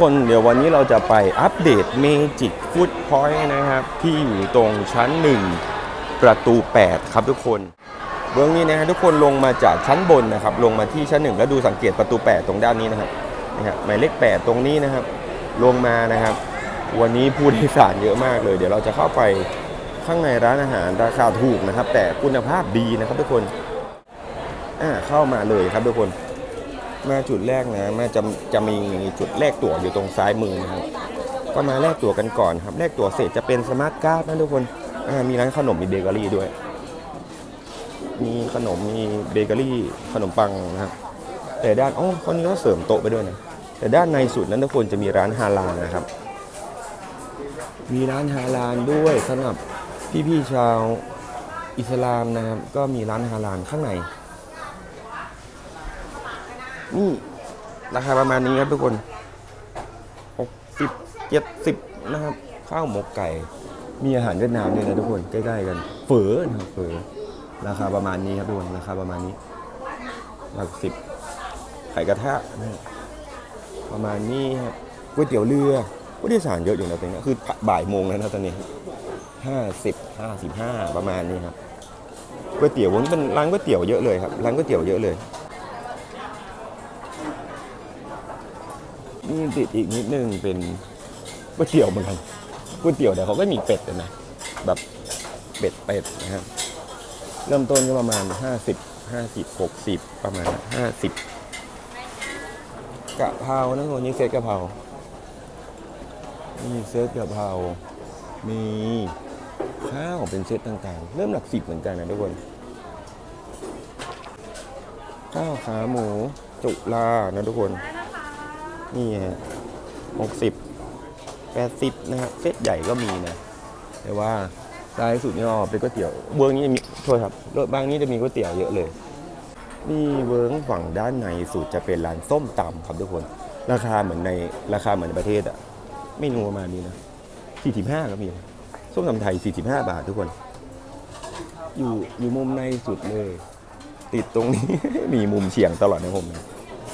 คนเดี๋ยววันนี้เราจะไปอัปเดตเมจิกฟุตพอยต์นะครับ ที่อยู่ตรงชั้น 1 ประตู 8 ครับทุกคนเบื้องนี้นะฮะทุกคนลงมาจากชั้นบนนะครับ ลงมาที่ชั้น 1 แล้วดูสังเกตประตู 8 ตรงด้านนี้นะครับนะฮะหมายเลข 8 ตรงนี้นะครับ ลงมานะครับ วันนี้ผู้โดยสารเยอะมากเลย เดี๋ยวเราจะเข้าไปข้างในร้านอาหารราคาถูกนะครับ แต่คุณภาพดีนะครับทุกคนอ่าเข้ามาเลยครับทุกคน มาจุดแรกนะมาจะจะมีจุดแลกตั๋วอยู่ตรงซ้ายมือนะครับก็มาแลกตั๋วกันก่อนครับแลกตั๋วเสร็จจะเป็นสมาร์ทการ์ดนะทุกคนมีร้านขนมมีเบเกอรี่ด้วย มีขนมมีเบเกอรี่ขนมปังนะครับแต่ด้านอ๋อคนนี้ก็เสริมโต๊ะไปด้วยนะแต่ด้านในสุดนั้นทุกคนจะมีร้านฮาลาลนะครับ มีร้านฮาลาลด้วยสำหรับพี่ๆชาวอิสลามนะครับ ก็มีร้านฮาลาลข้างใน นี่ราคาประมาณนี้ครับทุกคน60 70นะครับ ข้าวหมกไก่ มีอาหารเวียดนามด้วยนะทุกคนใกล้ๆกัน เฝอนะครับเฝอราคาประมาณนี้ครับทุกคนราคาประมาณนี้หลักสิบไข่กระทะนะประมาณนี้ครับก๋วยเตี๋ยวเรือผู้โดยสารเยอะอยู่นะตรงนี้คือบ่ายโมงแล้วนะตอนนี้ห้าสิบห้าสิบห้าประมาณนี้ครับก๋วยเตี๋ยววันนี้เป็นร้านก๋วยเตี๋ยวเยอะเลยครับร้านก๋วยเตี๋ยวเยอะเลย นี่ติดอีกนิดนึงเป็นก๋วยเตี๋ยวเหมือนกันก๋วยเตี๋ยวแต่เขาก็มีเป็ดนะ แบบเป็ดเป็ดนะครับ เริ่มต้นก็ประมาณ 50 50 60 ประมาณ 50กะเพรานะคนนี้เซตกะเพรานี่เซตกะเพรา มีข้าวเป็นเซตต่างๆ เริ่มหลักสิบเหมือนกันนะทุกคน ข้าวขาหมู จุลานะทุกคน นี่ฮะหกสิบแปดสิบนะครับเซตใหญ่ก็มีนะ แต่ว่าท้ายสุดนี่ก็เป็นก๋วยเตี๋ยวเวิร์กนี้จะมีโทษครับรถบางนี้จะมีก๋วยเตี๋ยวเยอะเลย นี่เวิร์กฝั่งด้านในสุดจะเป็นร้านส้มตำครับทุกคน ราคาเหมือนในราคาเหมือนในประเทศอะไม่นูประมาณนี้นะ45ก็มีส้มตำไทย45บห้าบาททุกคน อยู่อยู่มุมในสุดเลย ติดตรงนี้ มีมุมเฉียงตลอดนะผมนะ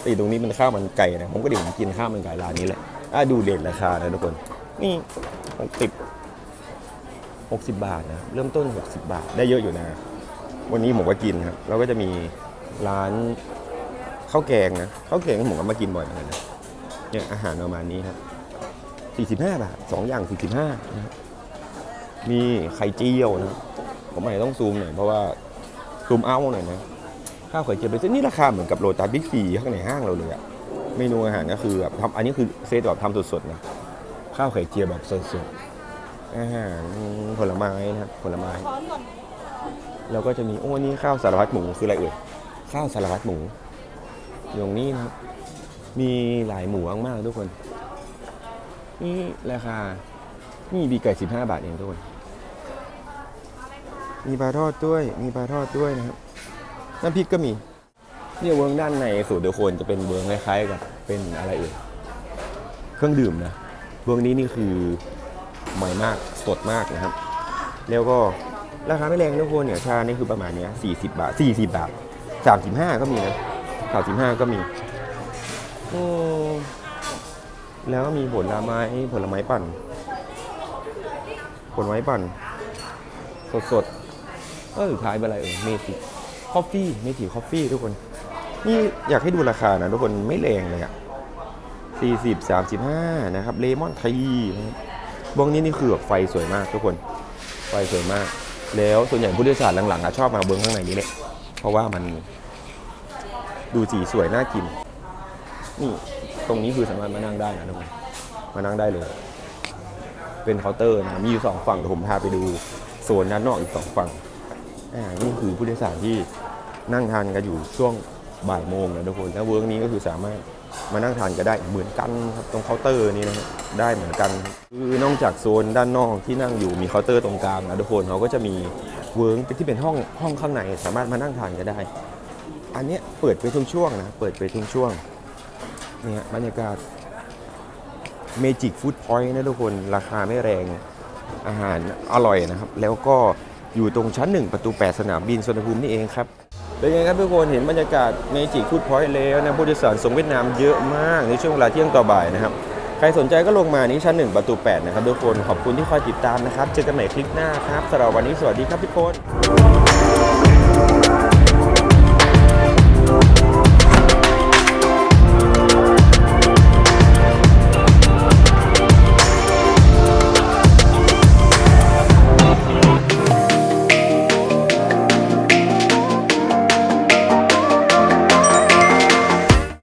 ติดตรงนี้เป็นข้าวมันไก่นะผมก็เดี๋ยวผมกินข้าวมันไก่ร้านนี้แหละอะดูเด่นราคานะทุกคน นี่หกสิบหกสิบบาทนะเริ่มต้น60บาทได้เยอะอยู่นะ วันนี้ผมก็กินครับแล้วก็จะมีร้านข้าวแกงนะข้าวแกงผมก็มากินบ่อยเหมือนกันนะเนี่ยอาหารประมาณนี้ครับ45บาทสองอย่าง45นะครับมีไข่เจียวนะผมอาจจะต้องซูมหน่อยเพราะว่าซูมเอาหน่อยนะ ข้าวไข่เจียวเป็นเซตนี่ราคาเหมือนกับโรตัสบิ๊กซีข้างในห้างเราเลยอะเมนูอาหารก็คือแบบทำอันนี้คือเซตแบบทำสดๆนะข้าวไข่เจียวแบบสดๆอาหารผลไม้นะครับผลไม้ แล้วก็จะมีโอ้นี่ข้าวสารพัดหมูคืออะไรเอ่ยข้าวสารพัดหมูอยู่ตรงนี้นะครับมีหลายหมูมากๆทุกคน นี่ราคานี่บีไก่15บาทเองทุกคนมีปลาทอดด้วย มีปลาทอดด้วยนะครับ น้ำพริกก็มีเนี่ยเวิร์กด้านในสูตรเดยวโคนจะเป็นเวิร์กคล้ายๆกับเป็นอะไรเอ่ยเครื่องดื่มนะเวิร์กนี้นี่คือใหม่มากสดมากนะครับ แล้วก็ราคาไม่แรงทุกคนเนี่ยชานี่คือประมาณเนี้ย40บบาท40บบาท35ก็มีนะ35ก็มีโอ้แล้วก็มีผลไม้ผลไม้ปั่น ผลไม้ปั่น สดๆก็สุดท้ายเป็นอะไรเอ่ยเมจิค อฟฟี่เมจิคอฟฟี่ทุกคน นี่อยากให้ดูราคานะทุกคนไม่แรงเลยอะ40 35นะครับเลมอนไทยนะบบวงนี้นี่คือแบบไฟสวยมากทุกคน ไฟสวยมาก แล้วส่วนใหญ่ผู้โดยสารหลังๆอะชอบมาเบิ้งข้างในนี้แหละเพราะว่ามันดูสีสวยน่ากิน นี่ตรงนี้คือสามารถมานั่งได้นะทุกคนมานั่งได้เลย เป็นเคาน์เตอร์นะมีอยู่สองฝั่งเดี๋ยวผมพาไปดูโซนด้านนอกอีกสองฝั่ง อ่านี่คือผู้โดยสารที่นั่งทานกันอยู่ช่วงบ่ายโมงนะทุกคนแล้วเวิร์กนี้ก็คือสามารถมานั่งทานก็ได้เหมือนกันครับตรงเคาน์เตอร์นี้นะได้เหมือนกัน คือนอกจากโซนด้านนอกที่นั่งอยู่มีเคาน์เตอร์ตรงกลางนะทุกคนเขาก็จะมีเวิร์กที่เป็นห้องห้องข้างในสามารถมานั่งทานก็ได้ อันนี้เปิดไปทุกช่วงนะเปิดไปทุกช่วงเนี่ยบรรยากาศเมจิกฟู้ดพอยต์นะทุกคนราคาไม่แรงอาหารอร่อยนะครับ แล้วก็ อยู่ตรงชั้นหนึ่งประตู 8 สนามบินสุวรรณภูมินี่เองครับเป็นไงครับทุกคนเห็นบรรยากาศเมจิฟูดพอยต์แล้วนะผู้โดยสารส่งเวียดนามเยอะมากในช่วงเวลาเที่ยงต่อบ่ายนะครับ ใครสนใจก็ลงมานี่ชั้น 1 ประตู 8 นะครับทุกคนขอบคุณที่คอยติดตามนะครับ เจอกันใหม่คลิปหน้าครับสำหรับวันนี้สวัสดีครับทุกคน